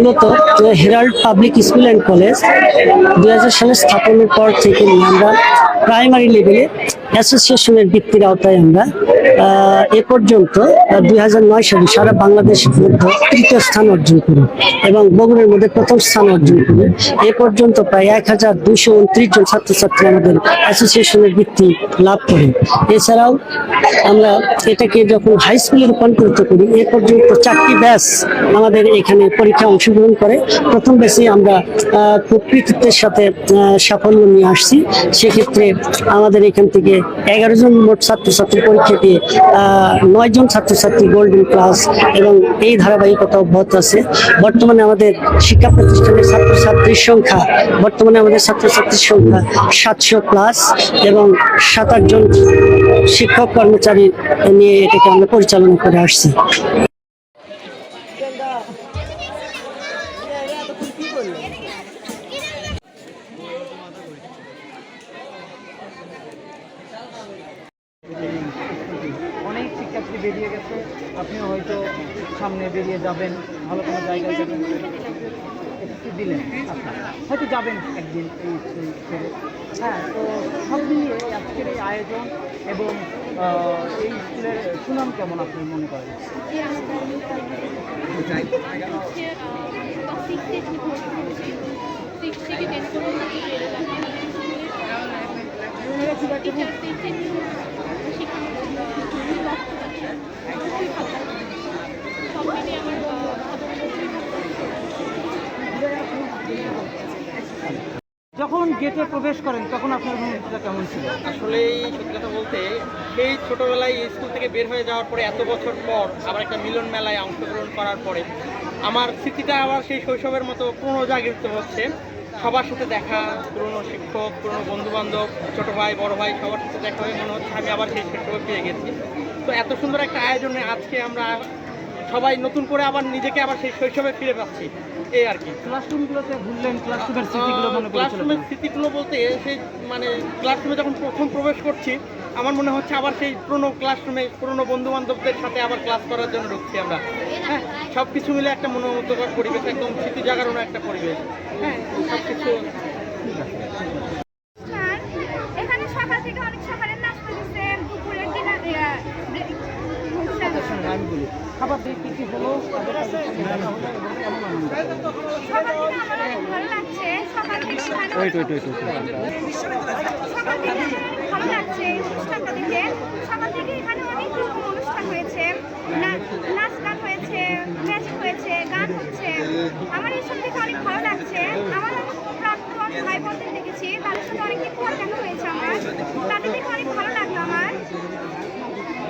মূলত Herald public school and college দু হাজার সালে স্থাপনের পর থেকে আমরা প্রাইমারি লেভেলে অ্যাসোসিয়েশনের ভিত্তির আওতায় আমরা এ পর্যন্ত দুই হাজার নয় সালে সারা বাংলাদেশের মধ্যে তৃতীয় স্থান অর্জন করি এবং বগুড়ার মধ্যে প্রথম স্থান অর্জন করি। এ পর্যন্ত প্রায় এক হাজার দুশো উনত্রিশ জন ছাত্রছাত্রী আমাদের অ্যাসোসিয়েশনের ভিত্তি লাভ করে। এছাড়াও আমরা এটাকে যখন হাই স্কুলে রূপান্তরিত করি, এ পর্যন্ত চারটি ব্যাচ আমাদের এখানে পরীক্ষায় অংশগ্রহণ করে। প্রথম ব্যাচে আমরা খুব কৃতিত্বের সাথে সাফল্য নিয়ে আসছি। সেক্ষেত্রে আমাদের এখান থেকে এগারো জন মোট ছাত্রছাত্রী পরীক্ষা দিয়ে নয় জন ছাত্রছাত্রী গোল্ডেন ক্লাস এবং এই ধারাবাহিকতা অব্যাহত আছে। বর্তমানে আমাদের শিক্ষা প্রতিষ্ঠানের ছাত্রছাত্রীর সংখ্যা, বর্তমানে আমাদের ছাত্রছাত্রীর সংখ্যা সাতশো প্লাস এবং সাত আটজন শিক্ষক কর্মচারী নিয়ে এটাকে আমরা পরিচালনা করে আসছি। বেরিয়ে গেছে। আপনিও হয়তো সামনে বেরিয়ে যাবেন, ভালো কোনো জায়গায় যাবেন। একটু দিলেন আচ্ছা। হয়তো যাবেন একদিন এই ছেড়ে হ্যাঁ তো সব মিলিয়ে আজকের এই আয়োজন এবং এই স্কুলের সুনাম কেমন আপনি মনে করেন? গেটে প্রবেশ করেন, তখন আপনার অনুভূতিটা কেমন ছিল? আসলেই সত্যি কথা বলতে, সেই ছোটবেলায় স্কুল থেকে বের হয়ে যাওয়ার পরে এত বছর পর আবার একটা মিলন মেলায় অংশগ্রহণ করার পরে আমার স্মৃতিটা আবার সেই শৈশবের মতো পুনর্জাগৃত হচ্ছে। সবার সাথে দেখা, পুরনো শিক্ষক, পুরনো বন্ধু বান্ধব ছোটো ভাই, বড় ভাই, সবার সাথে দেখা হয়ে মনে হচ্ছে আমি আবার সেই শৈশবে পেয়ে গেছি। তো এত সুন্দর একটা আয়োজনে আজকে আমরা সবাই নতুন করে আবার নিজেকে আবার সেই শৈশবে ফিরে পাচ্ছি। এই আর কি। ক্লাসরুমগুলোতে ঘুরলেন ক্লাসরুমের স্মৃতিগুলো মনে ক্লাসরুমের স্মৃতিগুলো বলতে সেই মানে ক্লাসরুমে যখন প্রথম প্রবেশ করছি আমার মনে হচ্ছে আবার সেই পুরনো ক্লাসরুমে পুরনো বন্ধু বান্ধবদের সাথে আবার ক্লাস করার জন্য ঢুকছি আমরা। হ্যাঁ সব কিছু মিলে একটা মনোমুগ্ধকর পরিবেশ একদম স্মৃতি জাগানো একটা পরিবেশ। হ্যাঁ সব কিছু এখানে সকাল থেকে অনেক সকালের নাস্তা দিচ্ছে দুপুরের ডিনার আমি বলি খাবার দিয়ে কী কী হলো ভালো লাগছে সকাল থেকে ওয়েট ওয়েট ওয়েট সকাল থেকে ভালো লাগছে এই অনুষ্ঠানটা দেখে সকাল থেকে এখানে অনেক রকম অনুষ্ঠান হয়েছে নাচ গান হয়েছে ম্যাজিক হয়েছে গান হচ্ছে আমার এইসব দেখে অনেক ভালো লাগছে আমার অনেক প্রাক্তন ভাই বোনদের দেখেছি তাদের সাথে অনেকদিন পর দেখা হয়েছে আমার তাদের দেখে অনেক ভালো লাগল আমার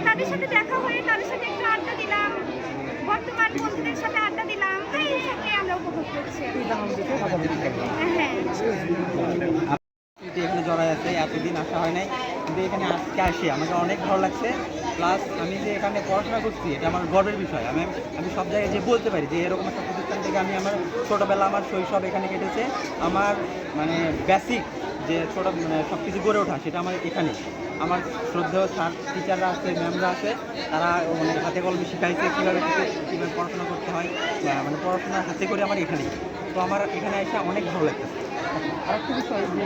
তাদের সাথে দেখা হয়ে তাদের সাথে একটু আড্ডা দিলাম বর্তমান বন্ধুদের সাথে আড্ডা দিলাম তাই এই সবকে আমরা উপভোগ করছি হ্যাঁ কিন্তু এখানে জড়াই আছে, এতদিন আসা হয় নাই। কিন্তু এখানে আজকে আসি, আমাকে অনেক ভালো লাগছে। প্লাস আমি যে এখানে পড়াশোনা করছি, এটা আমার গর্বের বিষয়। আমি আমি সব জায়গায় যে বলতে পারি যে এরকম একটা প্রতিষ্ঠান থেকে আমি আমার ছোটোবেলা আমার শৈশব এখানে কেটেছে। আমার মানে বেসিক যে ছোটো মানে সব কিছু গড়ে ওঠা, সেটা আমার এখানে। আমার শ্রদ্ধেয় স্যার টিচাররা আছে ম্যামরা আছে, তারা মানে হাতে কলমে শিখাইছে কীভাবে কীভাবে পড়াশোনা করতে হয়। মানে পড়াশোনা হাতে করে আমার এখানেই। তো আমার এখানে এসে অনেক ভালো লাগতেছে। আরেকটা বিষয় যে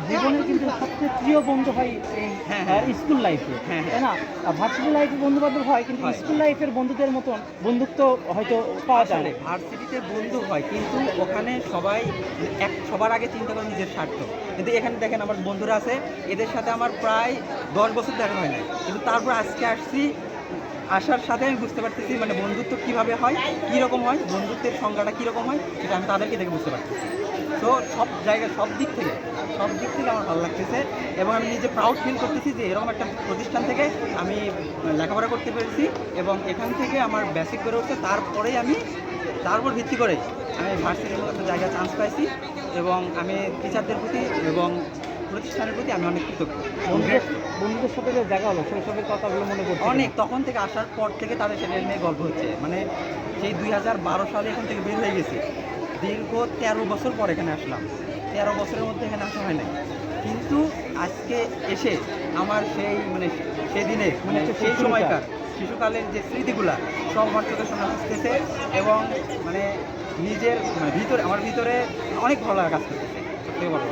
জীবনের কিন্তু সবচেয়ে প্রিয় বন্ধু হয় এই হ্যাঁ, হ্যাঁ। স্কুল লাইফে হ্যাঁ, হ্যাঁ। তাই না? ভার্সিটি লাইফে বন্ধু বান্ধব হয় কিন্তু স্কুল লাইফের বন্ধুদের মতন বন্ধুত্ব হয়তো পাওয়া যায় না। ভার্সিটিতে বন্ধু হয় কিন্তু ওখানে সবাই এক সবার আগে চিন্তা করে নিজের স্বার্থ। কিন্তু এখানে দেখেন আমার বন্ধুরা আছে এদের সাথে আমার প্রায় দশ বছর দেখা হয় না কিন্তু তারপর আজকে আসছি আসার সাথে আমি বুঝতে পারতেছি মানে বন্ধুত্ব কীভাবে হয়, কীরকম হয়, বন্ধুত্বের সংজ্ঞাটা কীরকম হয়, সেটা আমি তাদেরকে দেখে বুঝতে পারতেছি। তো সব জায়গায়, সব দিক থেকে, সব দিক থেকে আমার ভালো লাগতেছে এবং আমি নিজে প্রাউড ফিল করতেছি যে এরকম একটা প্রতিষ্ঠান থেকে আমি লেখাপড়া করতে পেরেছি এবং এখান থেকে আমার বেসিক বেড়ে উঠছে। তারপরেই আমি, তার উপর ভিত্তি করে আমি ভার্সিটির মতো জায়গায় চান্স পাইছি এবং আমি টিচারদের প্রতি এবং প্রতিষ্ঠানের প্রতি আমি অনেক কৃতজ্ঞ। বন্ধুদের বন্ধুদের সাথে যে দেখা হলো শৈশবের কথাগুলো মনে করছে অনেক তখন থেকে আসার পর থেকে তাদের সেটা নিয়ে গল্প হচ্ছে। মানে সেই দুই হাজার বারো সালে এখান থেকে বের হয়ে গেছি। দীর্ঘ তেরো বছর পর এখানে আসলাম। তেরো বছরের মধ্যে এখানে আসা হয় নাই। কিন্তু আজকে এসে আমার সেই মানে সেদিনে মানে সেই সময়কার শিশুকালের যে স্মৃতিগুলা সব আমার চোখের সামনে আসতেছে এবং মানে নিজের মানে ভিতরে আমার ভিতরে অনেক ভালো লাগা কাজ করতেছে। সত্যি কথা।